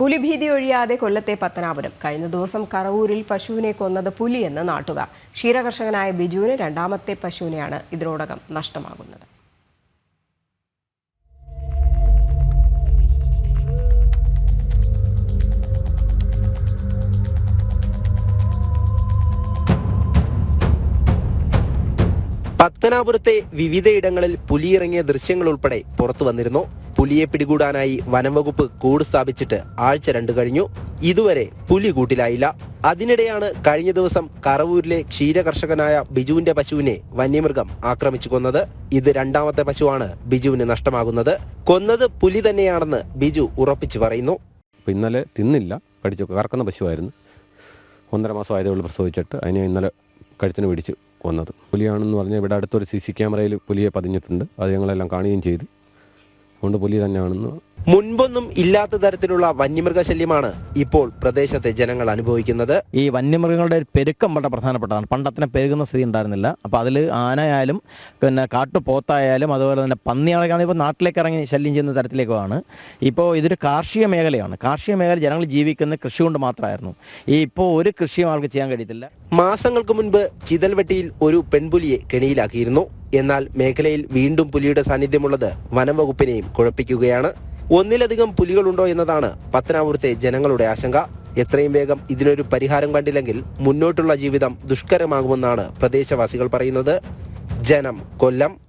പുലിഭീതി ഒഴിയാതെ കൊല്ലത്തെ പത്തനാപുരം. കഴിഞ്ഞ ദിവസം കറവൂരിൽ പശുവിനെ കൊന്നത് പുലിയെന്ന് നാട്ടുകാർ. ക്ഷീരകർഷകനായ ബിജുവിന് രണ്ടാമത്തെ പശുവിനെയാണ് ഇതിനോടകം നഷ്ടമാകുന്നത്. പത്തനാപുരത്തെ വിവിധയിടങ്ങളിൽ പുലിയിറങ്ങിയ ദൃശ്യങ്ങൾ ഉൾപ്പെടെ പുറത്തു വന്നിരുന്നു. പുലിയെ പിടികൂടാനായി വനംവകുപ്പ് കൂട് സ്ഥാപിച്ചിട്ട് ആഴ്ച രണ്ട് കഴിഞ്ഞു. ഇതുവരെ പുലി കൂട്ടിലായില്ല. അതിനിടെയാണ് കഴിഞ്ഞ ദിവസം കറവൂരിലെ ക്ഷീരകർഷകനായ ബിജുവിന്റെ പശുവിനെ വന്യമൃഗം ആക്രമിച്ചു കൊന്നത്. ഇത് രണ്ടാമത്തെ പശുവാണ് ബിജുവിന് നഷ്ടമാകുന്നത്. കൊന്നത് പുലി തന്നെയാണെന്ന് ബിജു ഉറപ്പിച്ചു പറയുന്നു. ഇന്നലെ തിന്നില്ല. കടിച്ചു കറക്കുന്ന പശുവായിരുന്നു. ഒന്നര മാസം ആയതേ പ്രസവിച്ചിട്ട്. അതിനെ ഇന്നലെ കഴുത്തിന് പിടിച്ച് കൊന്നത്. പുലിയാണെന്ന് പറഞ്ഞാൽ ഇവിടെ അടുത്തൊരു സി സി ക്യാമറയിൽ പുലിയെ പതിഞ്ഞിട്ടുണ്ട്. അത് ഞങ്ങളെല്ലാം കാണുകയും ചെയ്തു. അതുകൊണ്ട് പുലി തന്നെയാണെന്ന് മുൻപൊന്നും ഇല്ലാത്ത തരത്തിലുള്ള വന്യമൃഗശല്യമാണ് ഇപ്പോൾ പ്രദേശത്തെ ജനങ്ങൾ അനുഭവിക്കുന്നത്. ഈ വന്യമൃഗങ്ങളുടെ ഒരു പെരുക്കം വളരെ പ്രധാനപ്പെട്ടതാണ്. പണ്ടത്തിനെ പെരുകുന്ന സ്ഥിതി ഉണ്ടായിരുന്നില്ല. അപ്പോൾ അതിൽ ആനയായാലും പിന്നെ കാട്ടുപോത്തായാലും അതുപോലെ തന്നെ പന്നിയാളൊക്കെയാണ് ഇപ്പോൾ നാട്ടിലേക്ക് ഇറങ്ങി ശല്യം ചെയ്യുന്ന തരത്തിലേക്കുമാണ്. ഇപ്പോൾ ഇതൊരു കാർഷിക മേഖലയാണ്. കാർഷിക മേഖല ജനങ്ങൾ ജീവിക്കുന്ന കൃഷി കൊണ്ട് മാത്രമായിരുന്നു. ഈ ഇപ്പോൾ ഒരു കൃഷിയും ആൾക്ക് ചെയ്യാൻ കഴിയത്തില്ല. മാസങ്ങൾക്ക് മുൻപ് ചിതൽവെട്ടിയിൽ ഒരു പെൺപുലിയെ കെണിയിലാക്കിയിരുന്നു. എന്നാൽ മേഖലയിൽ വീണ്ടും പുലിയുടെ സാന്നിധ്യമുള്ളത് വനം വകുപ്പിനെയും കുഴപ്പിക്കുകയാണ്. ഒന്നിലധികം പുലികളുണ്ടോ എന്നതാണ് പത്തനാപുരത്തെ ജനങ്ങളുടെ ആശങ്ക. എത്രയും വേഗം ഇതിനൊരു പരിഹാരം കണ്ടില്ലെങ്കിൽ മുന്നോട്ടുള്ള ജീവിതം ദുഷ്കരമാകുമെന്നാണ് പ്രദേശവാസികൾ പറയുന്നത്. ജനം കൊല്ലം.